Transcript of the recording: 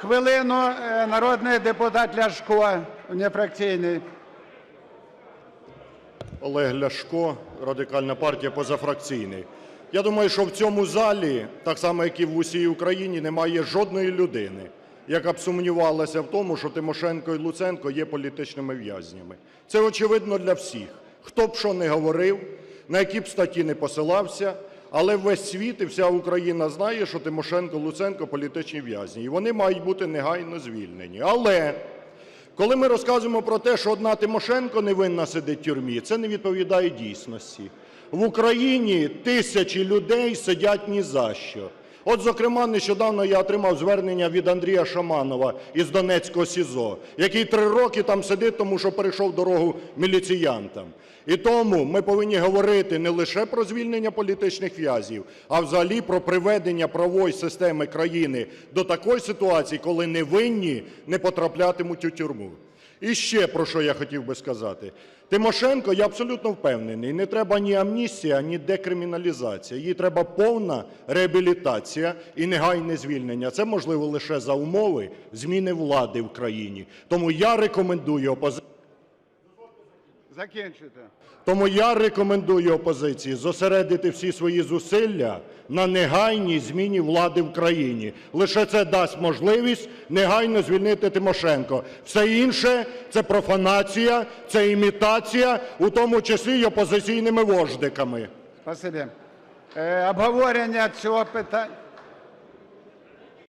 Хвилину, е, народний депутат Ляшко, нефракційний. Олег Ляшко, Радикальна партія, позафракційний. Я думаю, що в цьому залі, так само як і в усій Україні, немає жодної людини, яка б сумнівалася в тому, що Тимошенко і Луценко є політичними в'язнями. Це очевидно для всіх. Хто б що не говорив, на які б статті не посилався, але весь світ і вся Україна знає, що Тимошенко, Луценко політичні в'язні. І вони мають бути негайно звільнені. Але коли ми розказуємо про те, що одна Тимошенко невинна сидить в тюрмі, це не відповідає дійсності. В Україні тисячі людей сидять ні за що. От, зокрема, нещодавно я отримав звернення від Андрія Шаманова із Донецького СІЗО, який три роки там сидить, тому що перейшов дорогу міліціянтам. І тому ми повинні говорити не лише про звільнення політичних в'язнів, а взагалі про приведення правової системи країни до такої ситуації, коли невинні не потраплятимуть у тюрму. І ще про що я хотів би сказати. Тимошенко, я абсолютно впевнений, не треба ні амністія, ні декриміналізація. Їй треба повна реабілітація і негайне звільнення. Це можливо лише за умови зміни влади в країні. Тому я рекомендую опозиції. Закінчуйте. Тому я рекомендую опозиції зосередити всі свої зусилля на негайній зміні влади в країні. Лише це дасть можливість негайно звільнити Тимошенко. Все інше – це профанація, це імітація, у тому числі й опозиційними вождиками. Спасибі. Е, обговорення цього питання.